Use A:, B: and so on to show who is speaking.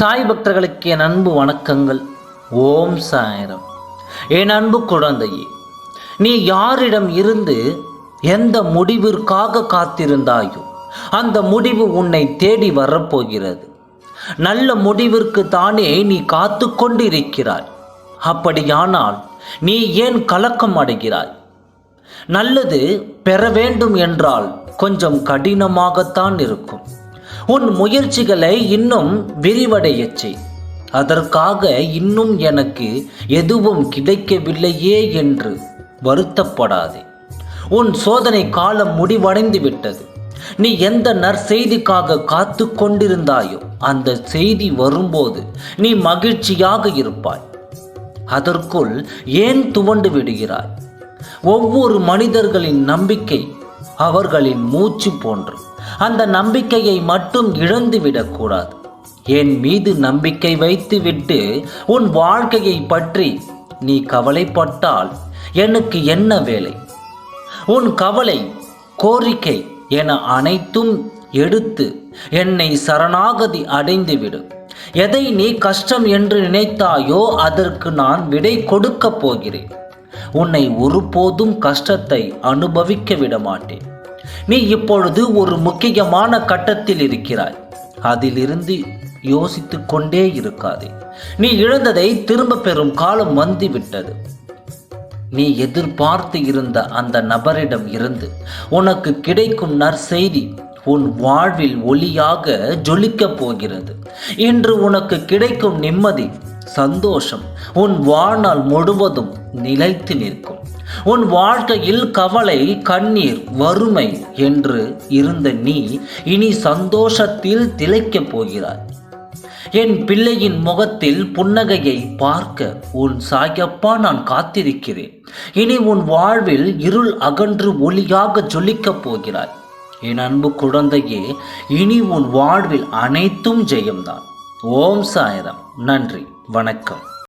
A: சாய் பக்தர்களுக்கு என் அன்பு வணக்கங்கள். ஓம் சாயிரம். என் அன்பு குழந்தையே நீ யாரிடம் இருந்து எந்த முடிவிற்காக காத்திருந்தாயோ அந்த முடிவு உன்னை தேடி வரப்போகிறது. நல்ல முடிவிற்கு தானே நீ காத்து கொண்டிருக்கிறாய். அப்படியானால் நீ ஏன் கலக்கம் அடைகிறாய்? நல்லது பெற வேண்டும் என்றால் கொஞ்சம் கடினமாகத்தான் இருக்கும். உன் முயற்சிகளை இன்னும் விரிவடையச் செய். அதற்காக இன்னும் எனக்கு எதுவும் கிடைக்கவில்லையே என்று வருத்தப்படாதே. உன் சோதனை காலம் முடிவடைந்து விட்டது நீ எந்த நற்செய்திக்காக காத்து கொண்டிருந்தாயோ அந்த செய்தி வரும்போது நீ மகிழ்ச்சியாக இருப்பாய். அதற்குள் ஏன் துவண்டு விடுகிறாய்? ஒவ்வொரு மனிதர்களின் நம்பிக்கை அவர்களின் மூச்சு போன்று அந்த நம்பிக்கையை மட்டும் இழந்து விடக்கூடாது என் மீது நம்பிக்கை வைத்துவிட்டு உன் வாழ்க்கையை பற்றி நீ கவலைப்பட்டால் எனக்கு என்ன வேலை? உன் கவலை கோரிக்கை என அனைத்தும் எடுத்து என்னை சரணாகதி அடைந்துவிடும். எதை நீ கஷ்டம் என்று நினைத்தாயோ அதற்கு நான் விடை கொடுக்கப் போகிறேன். உன்னை ஒருபோதும் கஷ்டத்தை அனுபவிக்க விட மாட்டேன் நீ இப்பொழுது ஒரு முக்கியமான கட்டத்தில் இருக்கிறாய். அதிலிருந்து யோசித்து கொண்டே இருக்காதே. நீ இழந்ததை திரும்ப பெறும் காலம் வந்துவிட்டது. நீ எதிர்பார்த்து இருந்த அந்த நபரிடம் இருந்து உனக்கு கிடைக்கும் நற்செய்தி உன் வாழ்வில் ஒளியாக ஜொலிக்கப் போகிறது. இன்று உனக்கு கிடைக்கும் நிம்மதி சந்தோஷம். உன் வாழ்நாள் முழுவதும் நிலைத்து நிற்கும். உன் வாழ்க்கையில் கவலை கண்ணீர் வறுமை என்று இருந்த நீ இனி சந்தோஷத்தில் திளைக்கப் போகிறாய். என் பிள்ளையின் முகத்தில் புன்னகையை பார்க்க உன் சாயப்பா நான் காத்திருக்கிறேன். இனி உன் வாழ்வில் இருள் அகன்று ஒளியாக ஜொலிக்கப் போகிறாய். என் அன்பு குழந்தையே இனி உன் வாழ்வில் அனைத்தும் ஜெயம்தான். ஓம் சாயரம். நன்றி. வணக்கம்.